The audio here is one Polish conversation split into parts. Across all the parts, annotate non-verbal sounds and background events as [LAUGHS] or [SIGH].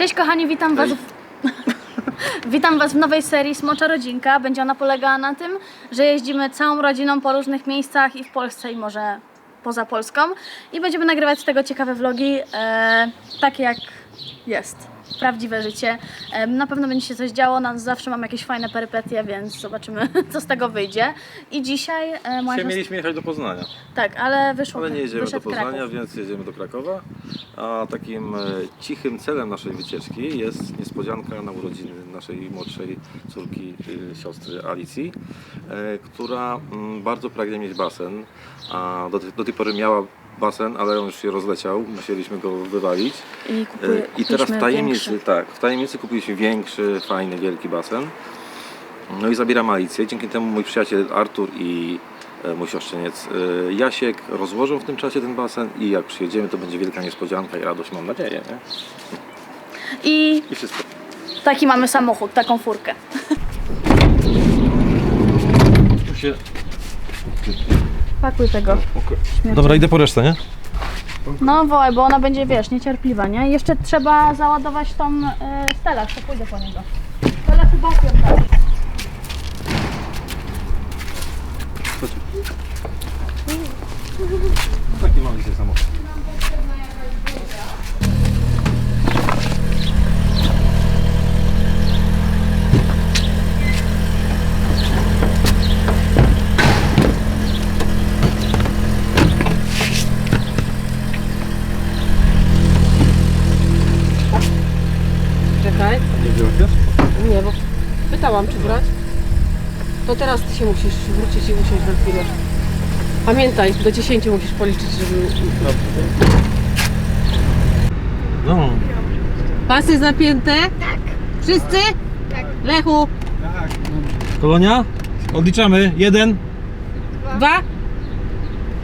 Cześć kochani, witam was. W... [LAUGHS] witam was w nowej serii Smocza Rodzinka. Będzie ona polegała na tym, że jeździmy całą rodziną po różnych miejscach i w Polsce i może poza Polską i będziemy nagrywać z tego ciekawe vlogi, e, takie jak jest. Prawdziwe życie. Na pewno będzie się coś działo, nam zawsze mam jakieś fajne perypetie, więc zobaczymy, [LAUGHS] co z tego wyjdzie. I dzisiaj e, moja Dzisiaj siostra... mieliśmy jechać do Poznania, Tak, ale wyszło. ale nie jedziemy do Poznania, Kraków. więc jedziemy do Krakowa. A takim e, cichym celem naszej wycieczki jest niespodzianka na urodziny naszej młodszej córki, y, siostry Alicji, e, która mm, bardzo pragnie mieć basen. A do, do tej pory miała basen, ale on już się rozleciał, musieliśmy go wywalić. I, E, kupuję, I teraz w tajemnicy, Większy. tak, w tajemnicy kupiliśmy większy, fajny, wielki basen. No i zabieram Alicję. Dzięki temu mój przyjaciel Artur i e, mój siostrzeniec e, Jasiek rozłożą w tym czasie ten basen i jak przyjedziemy, to będzie wielka niespodzianka i radość, mam nadzieję. Nie? I I wszystko. taki mamy samochód, taką furkę. Tu się... Pakuj tego. Dobra, idę po resztę, nie? No wołaj, bo ona będzie, wiesz, niecierpliwa, nie? Jeszcze trzeba załadować tą y, stelaż, to pójdę po niego. Stelaż tak. Taki mam dzisiaj samochód. Czekaj. Nie wziąłeś też? Nie, bo pytałam, czy brać. To teraz ty się musisz wrócić i usiąść na chwilę. Pamiętaj, do 10 musisz policzyć, żeby... No. Pasy zapięte? Tak. Wszyscy? Tak. Lechu? Kolonia? Odliczamy. Jeden. Dwa?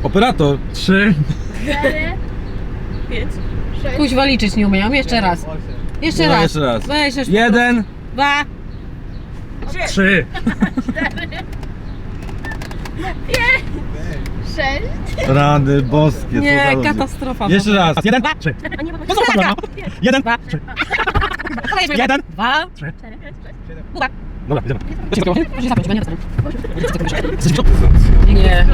Operator. Trzy. Kuźwa liczyć nie umiem. Jeszcze raz. Jeszcze Dobra, raz. jeszcze raz. Weź jeszcze. Jeden. Dwa. Trzy. [LAUGHS] Sześć. Rany boskie. co za Nie, ludzie. katastrofa. Jeszcze raz. Jeden. Trzy. A nie, bo No co? Jeden. Trzy. Jeden. Dwa. Trzy. Dwa. Dobra, idziemy. Nie. Nie.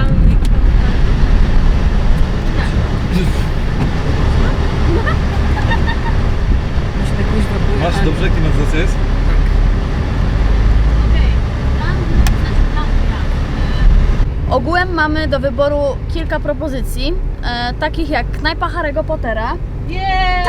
Myśmy kuźwa były, Masz ale- dobrze klimatyzacja jest? Ogółem mamy do wyboru kilka propozycji, e, takich jak knajpa Harry'ego Pottera, Nie!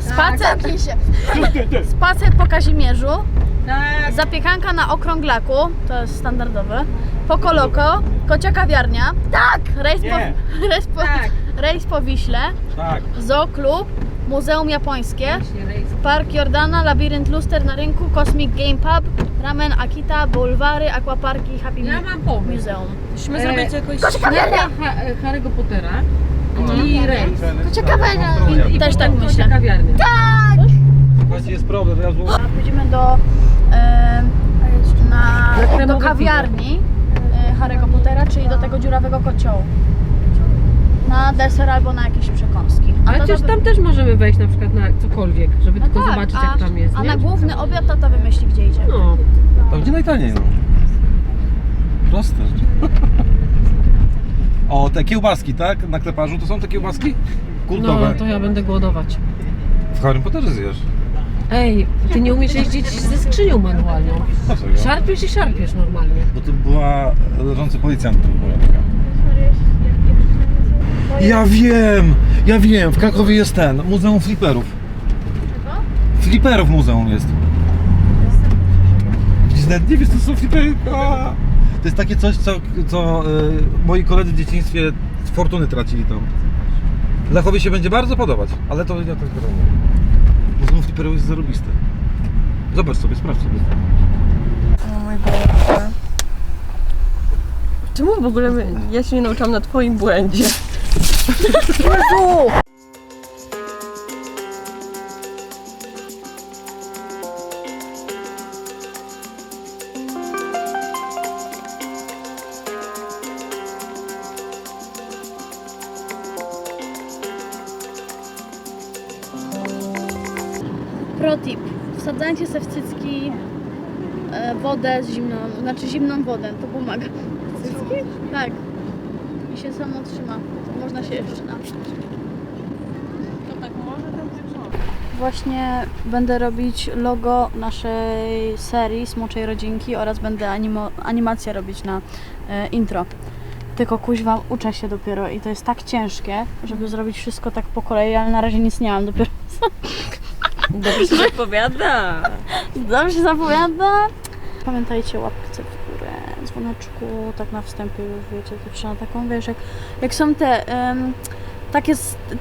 spacer, [LAUGHS] [LAUGHS] spacer po Kazimierzu, Tak. zapiekanka na okrąglaku, to jest standardowe, Poco Loco, kocia kawiarnia, tak, rejs, Nie. po, [LAUGHS] rejs, po, Tak. rejs po Wiśle, Tak. Zoo Club, Muzeum Japońskie, Właśnie. Park Jordana, Labirynt Luster na rynku, Cosmic Game Pub, Ramen Akita, Bulwary, Aquaparki, Happy Ja mam pomysł. Muzeum. Musimy E, zrobić jakoś knajpa ha Harry'ego Pottera i rejs. Ciekawe, I też tak potem myślę. kocia kawiarnia. Słuchajcie, jest problem. Ja zło... Pójdziemy do, e, na, kremowe do kawiarni e, Harry'ego Pottera, czyli do tego dziurawego kociołu. Na deser albo na jakieś przekąski. Ale to przecież to- tam też możemy wejść na przykład na cokolwiek, żeby no tylko tak, zobaczyć a, jak tam jest, A nie? na główny obiad tata wymyśli, gdzie idzie. No. Tam gdzie najtaniej, no. Proste. O, te kiełbaski, tak? Na kleparzu to są te kiełbaski? Kultowe. no, to ja będę głodować. W Harrym Potterze zjesz. Ej, ty nie umiesz jeździć ze skrzynią manualną. Szarpiesz i szarpiesz normalnie. Bo to była leżący policjant. tu była taka. Ja wiem, ja wiem, w Krakowie jest ten, Muzeum Fliperów. Fliperów muzeum jest. Widzisz, nawet nie wiesz, co są flipery. A! To jest takie coś, co, co y, moi koledzy w dzieciństwie z fortuny tracili tam. Lechowi się będzie bardzo podobać, ale to ja tak nie Muzeum Fliperów jest zarobiste. Zobacz sobie, sprawdź sobie. O mój Boże. Czemu w ogóle my, ja się nie nauczyłam na twoim błędzie? Pro tip. Wsadzajcie se w cycki e, wodę z zimną, znaczy zimną wodę, to pomaga. Cycki? Tak. I się samo trzyma. To można się jeszcze napić. To tak może, może. Właśnie będę robić logo naszej serii Smoczej Rodzinki oraz będę animo, animację robić na e, intro. Tylko kuźwa uczę się dopiero i to jest tak ciężkie, żeby zrobić wszystko tak po kolei, ale na razie nic nie mam, dopiero [LAUGHS] Dobrze się zapowiada. dobrze się zapowiada. Pamiętajcie górę, dzwoneczku, tak na wstępie już wiecie, to trzeba taką, wiesz, jak, jak są te em, takie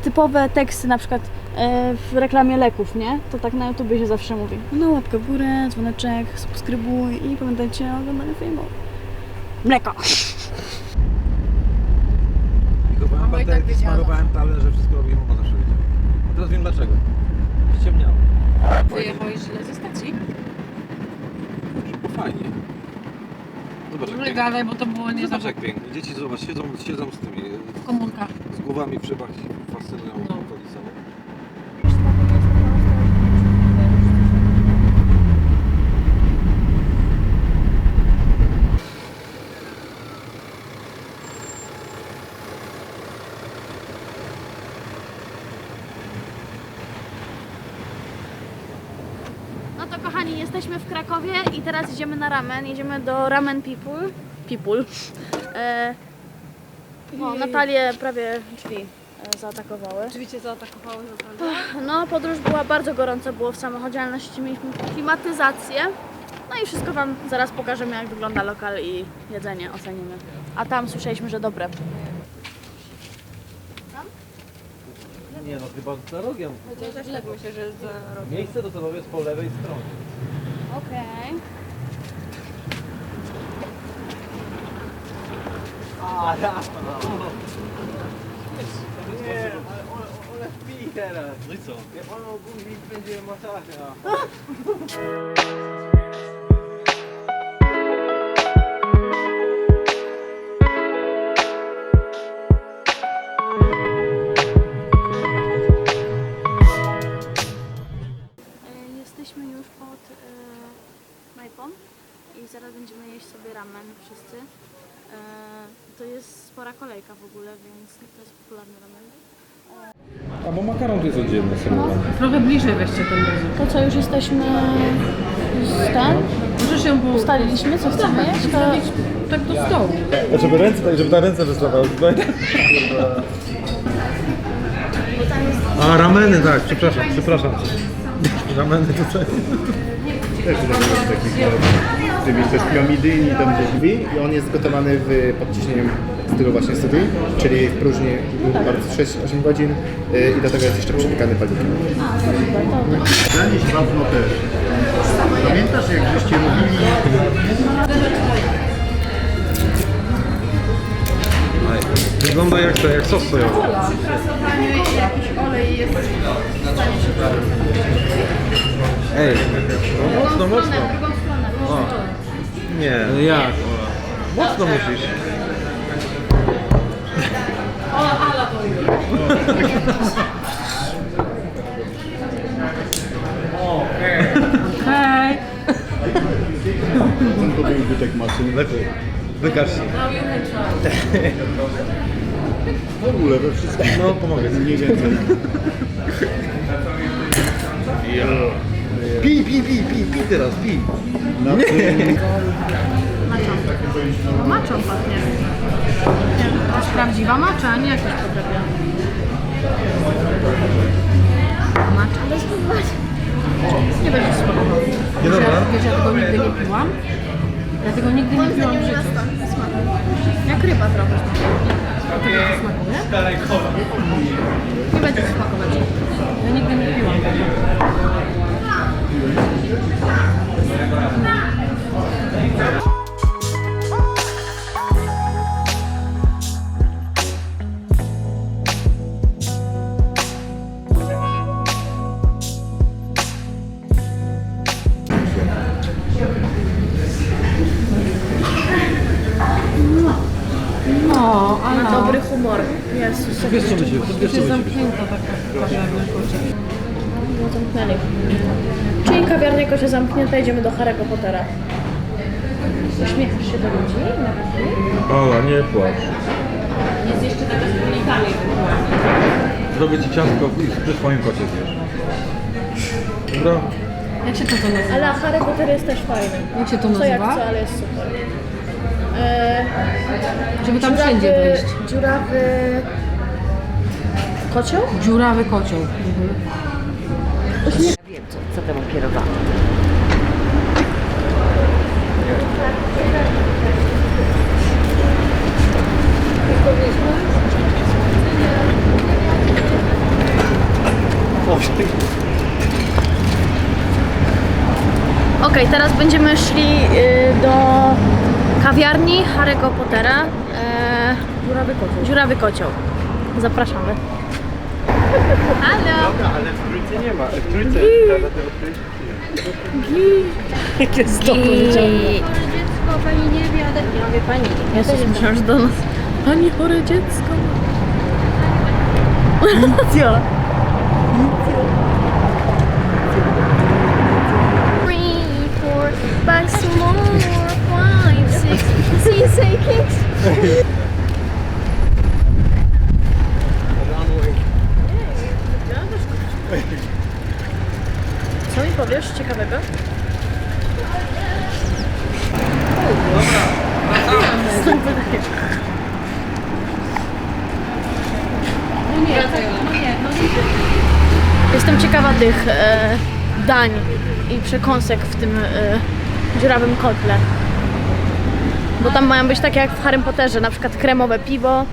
typowe teksty, na przykład e, w reklamie leków, nie? To tak na YouTubie się zawsze mówi. No łapkę w górę, dzwoneczek, subskrybuj i pamiętajcie o oglądaniu filmu. Mleko! Mikowałem Mamo i tak baterię, wiedziała. smarowałem talerze, wszystko robiłem, mama zawsze wiedziała. A teraz wiem dlaczego. Ściemniało. Wyjechałeś źle ze stacji? No fajnie. Zobacz jak Nie pięknie. gadaj, bo to było nie Zobacz jak pięknie. Dzieci zobacz, siedzą, siedzą z tymi, w komórkach. z głowami w szybach i fascynują No. okolicę. nie? No to kochani, jesteśmy w Krakowie i teraz idziemy na ramen. Jedziemy do Ramen People. People. E, no, Natalię prawie drzwi e, zaatakowały. Oczywiście zaatakowały Natalię. No, podróż była bardzo gorąca, było w samochodzie, ale na szczycie mieliśmy klimatyzację. No i wszystko Wam zaraz pokażemy, jak wygląda lokal i jedzenie ocenimy. A tam słyszeliśmy, że dobre. Nie no, chyba za rogiem. Ja też tak myślę, że za rok. Miejsce docelowe jest po lewej stronie. Okej. Ale pij teraz. No i co? Jak on ogólnie będzie masaża. Makaron to jest oddzielny serwowany. Trochę bliżej weźcie ten buzy. To co, już jesteśmy z ten? Możesz ją było Ustaliliśmy, co chcemy jeść? To... tak do stołu. A żeby ręce, tak żeby ta ręce wystawały. A rameny, tak, przepraszam, przepraszam. Rameny tutaj. Też zrobiłem technikę. Ty wiesz, to jest piramidyjny dom de drzwi i on jest gotowany w podciśnieniem stylu właśnie vide, czyli w próżni bardzo 6-8 godzin y, i do tego jest jeszcze przypykany palikiem. Zanieś wapno też. Pamiętasz jak żeście mówili? Wygląda jak to, jak sos sojowy. Ej, no mocno, mocno. O. Nie. No jak? Mocno musisz. Hej! Ten to był bytek maszyn. Lepiej. Wykaż się. W ogóle we wszystkim. No, pomogę ci. Mniej więcej. Pij, pij, pij, pij, pij teraz, pij. Na tym Maczą pachnie. To jest prawdziwa macza, a nie jakieś podrobia. Macza. Nie będzie smakował. Nie dobra. Wiesz, ja tego nigdy nie piłam. Ja tego nigdy nie piłam w życiu. Jak ryba trochę. To smakuje? Nie będzie smakować. Ja nigdy nie piłam tego. Thank you. Zamknięta, idziemy do Harry'ego Pottera. Uśmiechasz się do ludzi? Ola, nie płacz. Jest jeszcze taka z tunikami. Zrobię ci ciastko i przy swoim kocie zjesz. Dobra? Jak się to, to nazywa? Ale Harry Potter jest też fajny. Jak się to Co jak nazywa? co, ale jest super. E, Żeby tam dziurawy- wszędzie wejść. Dziurawy... Kocioł? Dziurawy kocioł. Wiem, co, co temu kierowano. Okej, teraz będziemy szli y, do kawiarni Harry'ego Pottera. E, Dziurawy kocioł. Dziurawy Kocioł. Zapraszamy. Halo! Ale w trójce nie ma. W trójce. Jakie Dziecko, pani nie wie, ale nie mówię pani. Jezus, myślałam, że do nas. Pani chore dziecko. [LAUGHS] Licja. Co mi powiesz ciekawego? Jestem ciekawa tych e, dań i przekąsek w tym e, dziurawym kotle. Bo tam mają być takie jak w Harry Potterze, na przykład kremowe piwo.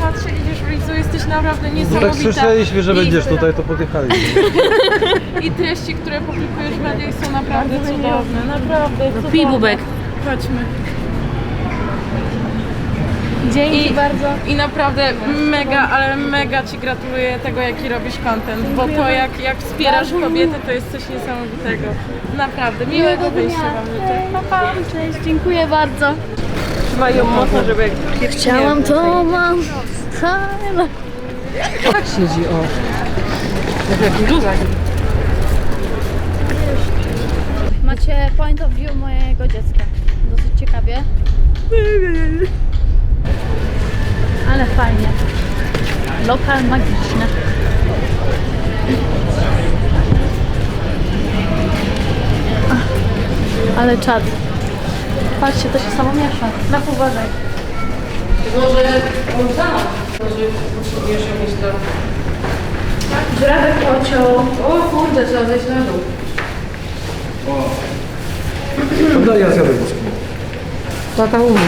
Patrzę, idziesz ulicą, jesteś naprawdę Tak niesamowita. słyszeliśmy, że I- będziesz tutaj, to podjechaliśmy. [LAUGHS] I treści, które publikujesz w mediach są naprawdę cudowne. Naprawdę cudowne. Pij bubek. Chodźmy. Dzięki I- bardzo. I naprawdę mega, ale mega Ci gratuluję tego, jaki robisz content, bo to jak, jak wspierasz kobiety, to jest coś niesamowitego. Naprawdę, miłego wyjścia Wam życzę. Pa, pa. Cześć, dziękuję bardzo. Trzymaj ją mocno, żeby... Chciałam to mam. Halo. Tak siedzi, o. Jak w. Macie point of view mojego dziecka. Dosyć ciekawie. Ale fajnie. Lokal magiczny. Ale czad. Patrzcie, to się samo miesza. Na uważaj. Może Montana? Może potrzebujesz jakieś tam... Dziurawy kocioł. O kurde, trzeba zejść na dół. Daj, ja zjadę. Tata umie.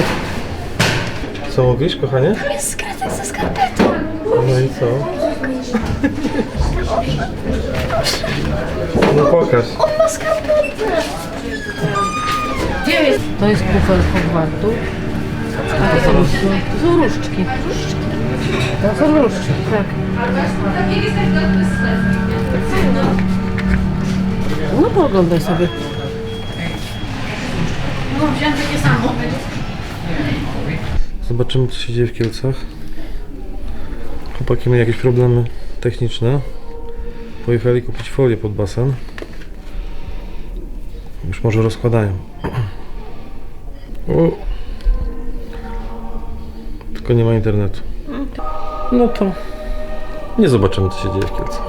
Co mówisz, kochanie? Jest skradek ze skarpetą. No i co? No pokaż. On ma skarpetę. To jest kufel Hogwartu. A to są, to są różdżki. To są różdżki, tak. No pooglądaj sobie. No, wziąłem takie samo. Zobaczymy, co się dzieje w Kielcach. Chłopaki mieli jakieś problemy techniczne. Pojechali kupić folię pod basen. Już może rozkładają. O. Tylko nie ma internetu. No to nie zobaczymy, co się dzieje w Kielcach.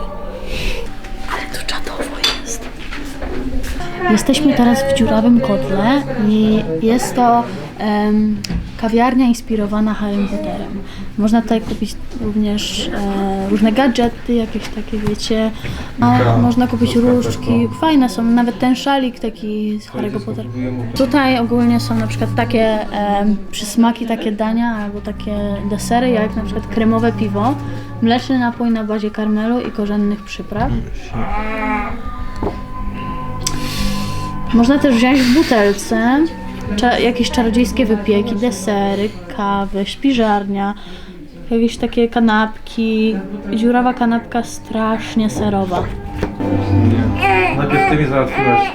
Tu czadowo jest. Jesteśmy teraz w dziurawym kotle i jest to em, kawiarnia inspirowana Harry Potterem. Można tutaj kupić również e, różne gadżety, jakieś takie wiecie. A można kupić różdżki, fajne są, nawet ten szalik taki z Harry'ego Pottera. Tutaj ogólnie są na przykład takie em, przysmaki, takie dania albo takie desery, jak na przykład kremowe piwo, mleczny napój na bazie karmelu i korzennych przypraw. Można też wziąć w butelce cza- jakieś czarodziejskie wypieki, desery, kawy, śpiżarnia, jakieś takie kanapki. Dziurawa kanapka strasznie serowa. Najpierw ty mi załatwiłaś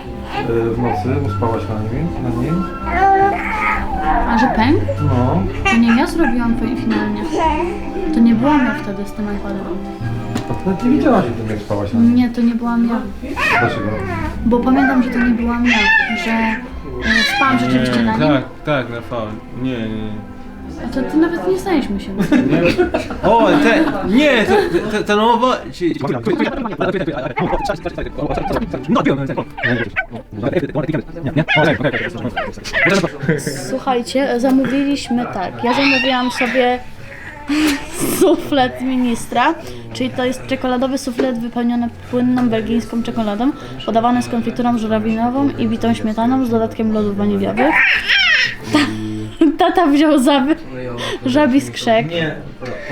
y, w nocy, bo spałaś na nim. Na nim. A że pęk? No. To nie ja zrobiłam fi- finalnie. To nie byłam ja wtedy z tym iPadem. A ty nie widziałaś o tym, jak spałaś na nim. Nie, to nie byłam ja. Dlaczego? Bo pamiętam, że to nie byłam ja. Że y, spałam rzeczywiście na nim. Tak, tak, Rafał. Nie, nie. nie. A to, to nawet nie znaliśmy się. O, te, nie, te, te, te nowo... Ci, Słuchajcie, zamówiliśmy tak. Ja zamówiłam sobie suflet ministra, czyli to jest czekoladowy suflet wypełniony płynną belgijską czekoladą, podawany z konfiturą żurawinową i bitą śmietaną z dodatkiem lodów waniliowych. Ta, tata wziął zaby, żabi skrzek, Nie,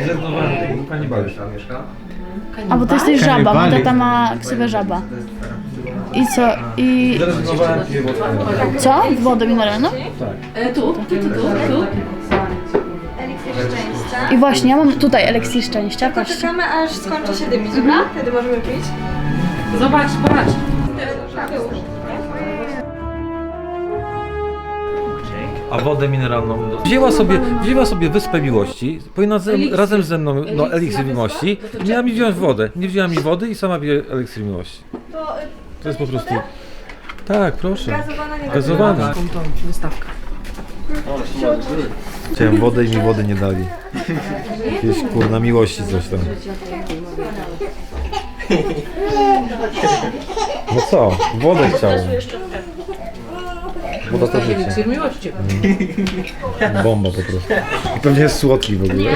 zrezygnowałem tego, bo kanibali. a bo to jesteś żaba, bo tata ma ksywę żaba. I co? I co? Wodę mineralną? I właśnie, ja mam tutaj eliksir szczęścia, patrzcie. Czekamy aż skończy się dymić, dobra? Wtedy możemy pić. Zobacz, patrz. A wodę mineralną. Wzięła sobie, wzięła sobie wyspę miłości, powinna ze, razem ze mną, no eliksir miłości, i miała mi wziąć wodę. Nie wzięła mi wody i sama bije eliksir miłości. To jest po prostu... Tak, proszę. Gazowana nie Gazowana. Wystawka. Chciałem wodę i mi wody nie dali. Jakieś kurna miłości coś tam. No co? Wodę chciałem. Woda to życie. Eliksir miłości. Bomba po prostu. I pewnie jest słodki w ogóle.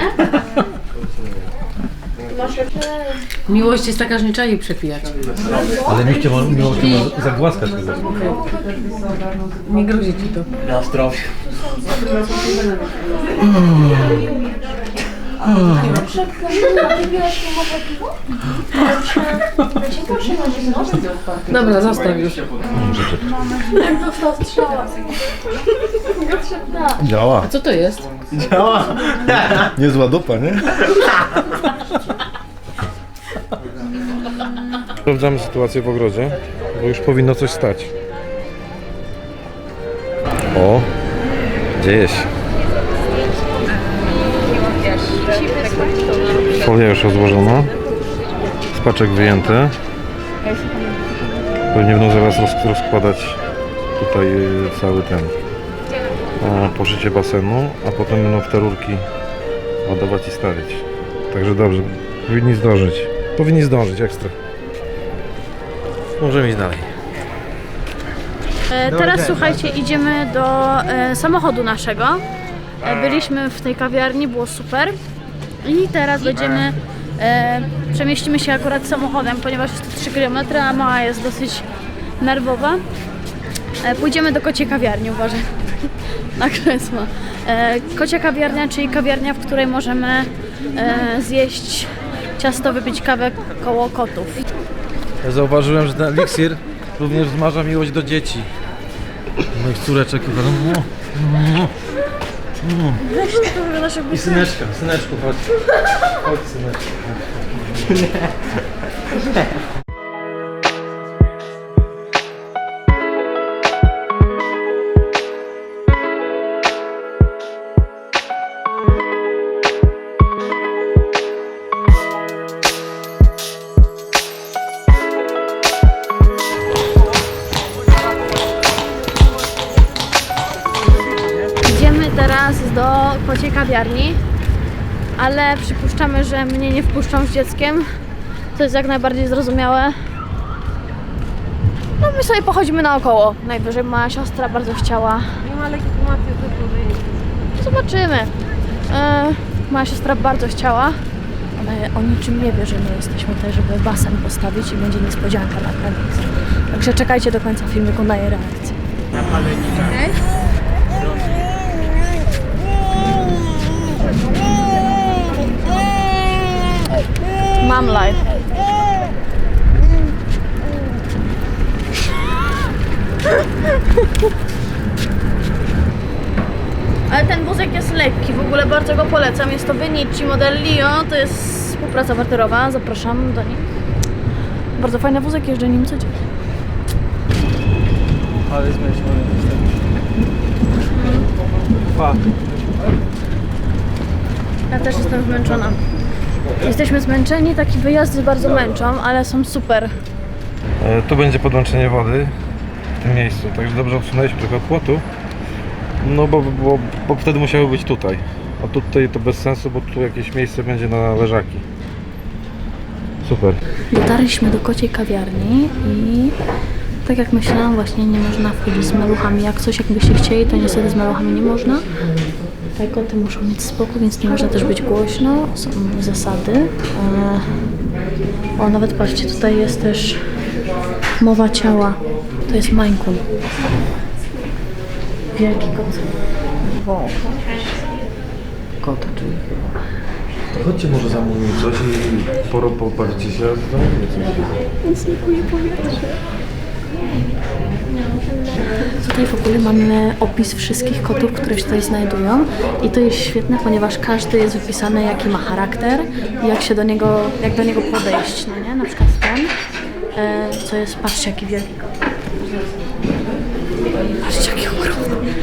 Miłość jest taka, że nie trzeba jej przepijać. Ale mi chciał miłość zagłaskać. Nie grozi ci to. Dobra, zostaw już. Działa. Co to jest? Niezła dupa, nie? Sprawdzamy sytuację w ogrodzie, bo już powinno coś stać. O, się. Folia już rozłożona. Spaczek wyjęty. Pewnie będą zaraz roz, rozkładać tutaj y, cały ten poszycie basenu, a potem będą w te rurki ładować i stawiać. Także dobrze, powinni zdążyć. Powinni zdążyć, ekstra. Możemy iść dalej. E, teraz słuchajcie, idziemy do e, samochodu naszego. E, byliśmy w tej kawiarni, było super. I teraz będziemy, e, przemieścimy się akurat samochodem, ponieważ jest to 3 km, a mała jest dosyć nerwowa. E, pójdziemy do kociej kawiarni, uważaj [LAUGHS] na krzesło. E, kocia kawiarnia, czyli kawiarnia, w której możemy e, zjeść ciasto, wypić kawę koło kotów. Ja zauważyłem, że ten eliksir również wzmaża miłość do dzieci. Moich córeczek chyba. No, no, jakby I syneczka, syneczku, chodź. Chodź, syneczku. Wpuszczą z dzieckiem. To jest jak najbardziej zrozumiałe. No my sobie pochodzimy naokoło. Najwyżej moja siostra bardzo chciała. Nie ma legitymacji do. Zobaczymy. E, moja siostra bardzo chciała, ale o niczym nie wie, że my jesteśmy tutaj, żeby basen postawić i będzie niespodzianka na koniec. Także czekajcie do końca filmiku na jej reakcję. Mam live. Ale ten wózek jest lekki, w ogóle bardzo go polecam. Jest to Benici model Lio, to jest współpraca barterowa, zapraszam do nich. Bardzo fajny wózek, jeżdżę nim codziennie. Ale zmęczony jestem. Ja też jestem zmęczona. Jesteśmy zmęczeni, takie wyjazdy bardzo męczą, ale są super. E, Tu będzie podłączenie wody w tym miejscu, także dobrze odsunęliśmy trochę od płotu. No bo, bo, bo wtedy musiały być tutaj. A tutaj to bez sensu, bo tu jakieś miejsce będzie na leżaki. Super. Dotarliśmy do kociej kawiarni i tak jak myślałam, właśnie nie można wchodzić z maluchami. Jak coś jakbyście chcieli, to niestety z maluchami nie można. Te koty muszą mieć spokój, więc nie można też być głośno. Są zasady. E, O, nawet patrzcie, tutaj jest też mowa ciała. To jest Coon. Wielki kot. Wow. Kota, czyli chyba. To chodźcie może zamówimy coś i poro pobawicie się, a zamówimy coś. Tutaj w ogóle mamy opis wszystkich kotów, które się tutaj znajdują i to jest świetne, ponieważ każdy jest wypisany jaki ma charakter i jak się do niego, jak do niego podejść, no nie? Na przykład ten, e, co jest, patrzcie jaki wielki kot. Patrzcie jaki ogromny.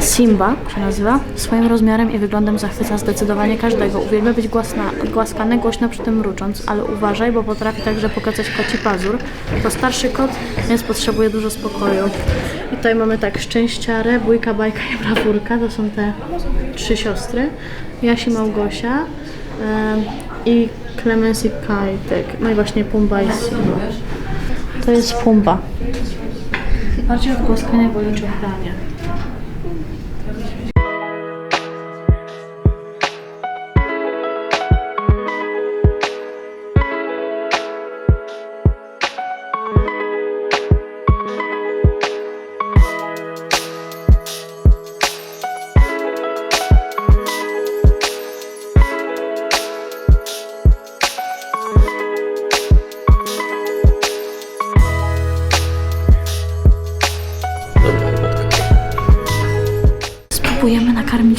Simba się nazywa, swoim rozmiarem i wyglądem zachwyca zdecydowanie każdego. Uwielbia być głasna, głaskany głośno przy tym mrucząc, ale uważaj, bo potrafi także pokazać koci pazur. To starszy kot, więc potrzebuje dużo spokoju. I tutaj mamy tak szczęściarę, bójka, bajka [LAUGHS] i brawurka. To są te trzy siostry. Jasi Małgosia em, i Clemency Kajtek. No i właśnie Pumba i Simba. To jest Pumba. Bardziej od głaskania woli czochrania. Spróbujemy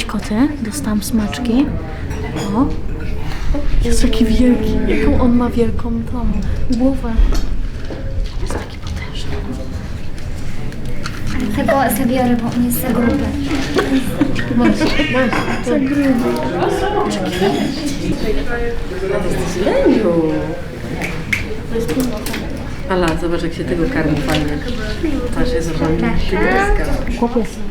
nakarmić koty. Dostałam smaczki. O. Jest taki wielki. Jaką on ma wielką tą głowę. Jest taki potężny. Tego zabiorę, bo on jest za gruby. Ala, zobacz jak się tego karmi fajnie. Patrz, jest ogromny. Chłopiec.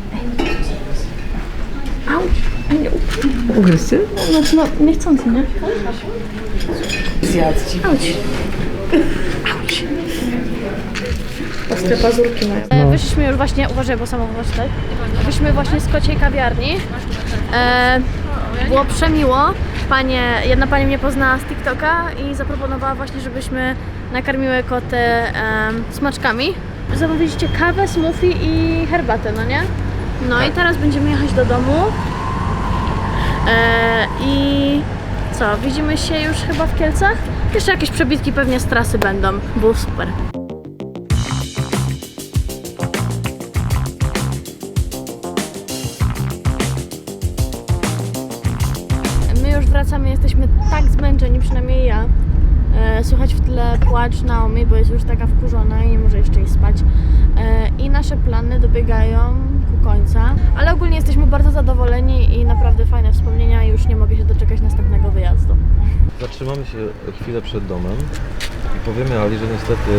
Ugryzcie? Znaczy no, niechcący, nie? Zjadł ci. Auć. Auć. Ostre pazurki mają. E, wyszliśmy już właśnie, uważaj, bo samochód tutaj. Wyszliśmy właśnie z kociej kawiarni. E, było przemiło. Panie, jedna pani mnie poznała z TikToka i zaproponowała właśnie, żebyśmy nakarmiły koty em, smaczkami. Zamówiliście kawę, smoothie i herbatę, no nie? No i teraz będziemy jechać do domu. E, I co, widzimy się już chyba w Kielcach? Jeszcze jakieś przebitki pewnie z trasy będą. Było super. Płacz Naomi, bo jest już taka wkurzona i nie może jeszcze iść spać. E, I nasze plany dobiegają ku końca, ale ogólnie jesteśmy bardzo zadowoleni i naprawdę fajne wspomnienia i już nie mogę się doczekać następnego wyjazdu. Zatrzymamy się chwilę przed domem i powiemy Ali, że niestety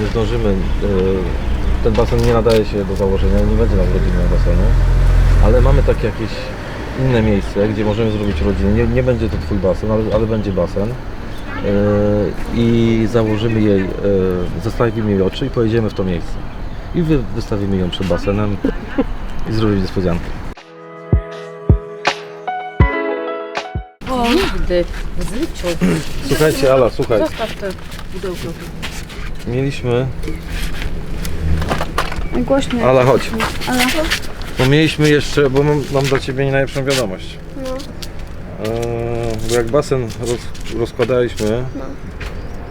nie zdążymy. e, Ten basen nie nadaje się do założenia nie będzie nam rodzinnego basenu, ale mamy takie jakieś inne miejsce, gdzie możemy zrobić rodzinę. Nie, nie będzie to Twój basen, ale, ale będzie basen. E, I założymy jej, e, zostawimy jej oczy i pojedziemy w to miejsce. I wy, wystawimy ją przed basenem i zrobimy niespodziankę. Nigdy w życiu. Słuchajcie, Ala, słuchaj. Zostaw te pudełko. Mieliśmy Głośno. Ale chodź. Bo mieliśmy jeszcze, bo mam, mam dla Ciebie nie najlepszą wiadomość. Eee, bo jak basen roz, rozkładaliśmy, No.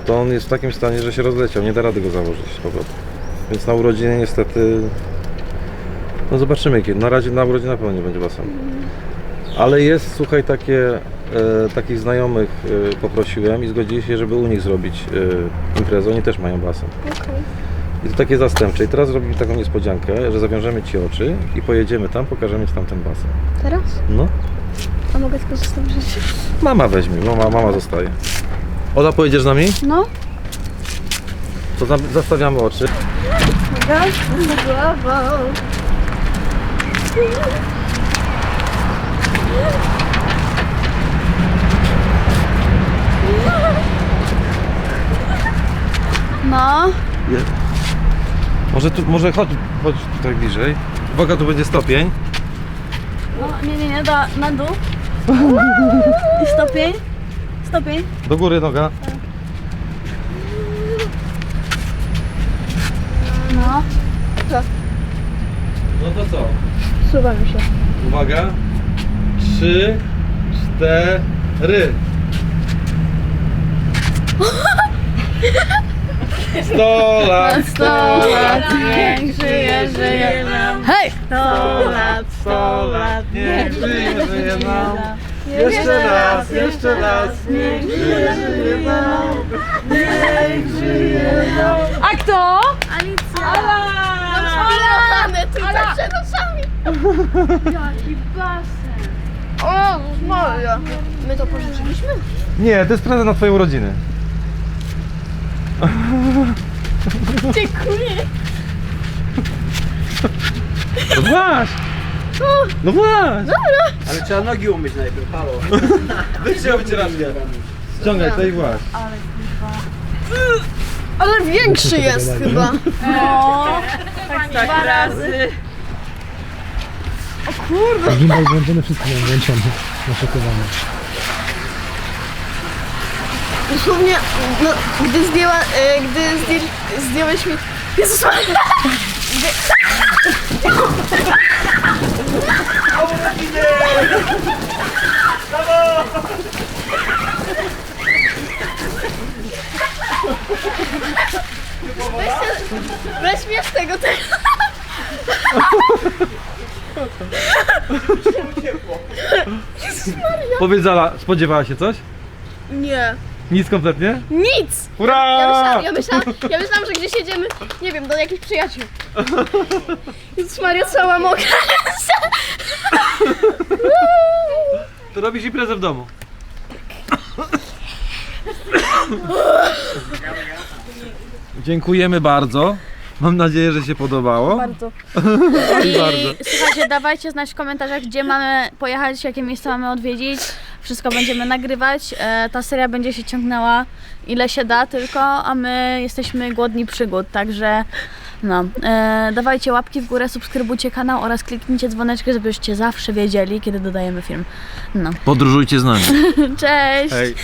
to on jest w takim stanie, że się rozleciał. Nie da rady go założyć z powrotem. Więc na urodziny niestety... No zobaczymy kiedy. Na razie na urodziny na pewno nie będzie basenu. Ale jest, słuchaj, takie e, takich znajomych e, poprosiłem i zgodzili się, żeby u nich zrobić e, imprezę. Oni też mają basen. I to takie zastępcze. I teraz zrobimy taką niespodziankę, że zawiążemy Ci oczy i pojedziemy tam, pokażemy Ci tam ten basen. Teraz? No, A mogę skorzystać z życia? mama weźmie, mama, mama zostaje. Ola, pojedziesz z nami? No. To za- zastawiamy oczy. No. Je- Może, tu, może chodź, chodź tutaj bliżej. Uwaga, tu będzie stopień. No nie, nie, nie, da, na dół. [LAUGHS] I stopień. Stopień. Do góry noga. No. No to co? Suwa mi się. Uwaga. Trzy, cztery. [LAUGHS] Sto lat, Sto lat, niech żyje, żyje nam. Hej! Sto lat, sto lat, niech żyje, żyje nam. Jeszcze raz, jeszcze raz, niech żyje, żyje nam. Niech żyje nam. A kto? Alicja! Ala! Spirane tutaj przed oczami! Jaki basen! O, Maria! My to pożyczyliśmy? Nie, to jest prezent na twoje urodziny. Dziękuję! No właś! No właś! Ale trzeba nogi umyć najpierw, halo. Wyjdźcie o wycieraczkę. Ściągaj to i właś. Ale większy jest chyba. No, Tak, dwa razy. Gimbal włączony, wszystko mam włączone. Naszokowane. Dosłownie, no, gdy zdjęła, e, gdy zdję, zdjąłeś mi... Jezus Maria! Weź, weź mnie z tego tego. Powiedz Zala, spodziewała się coś? Nie. Nic kompletnie? Nic! Hurra! Ja myślałam, ja myślałam, ja myślałam, że gdzieś jedziemy, nie wiem, do jakichś przyjaciół. [LAUGHS] Jezus Maria, cała mokra. To robisz imprezę w domu. Dziękujemy bardzo. Mam nadzieję, że się podobało. Bardzo. [LAUGHS] I bardzo. słuchajcie, dawajcie znać w komentarzach, gdzie mamy pojechać, jakie miejsca mamy odwiedzić. Wszystko będziemy nagrywać. E, ta seria będzie się ciągnęła ile się da tylko, a my jesteśmy głodni przygód, także no. E, dawajcie łapki w górę, subskrybujcie kanał oraz kliknijcie dzwoneczkę, żebyście zawsze wiedzieli, kiedy dodajemy film. No. Podróżujcie z nami. [LAUGHS] Cześć! Hej. [LAUGHS]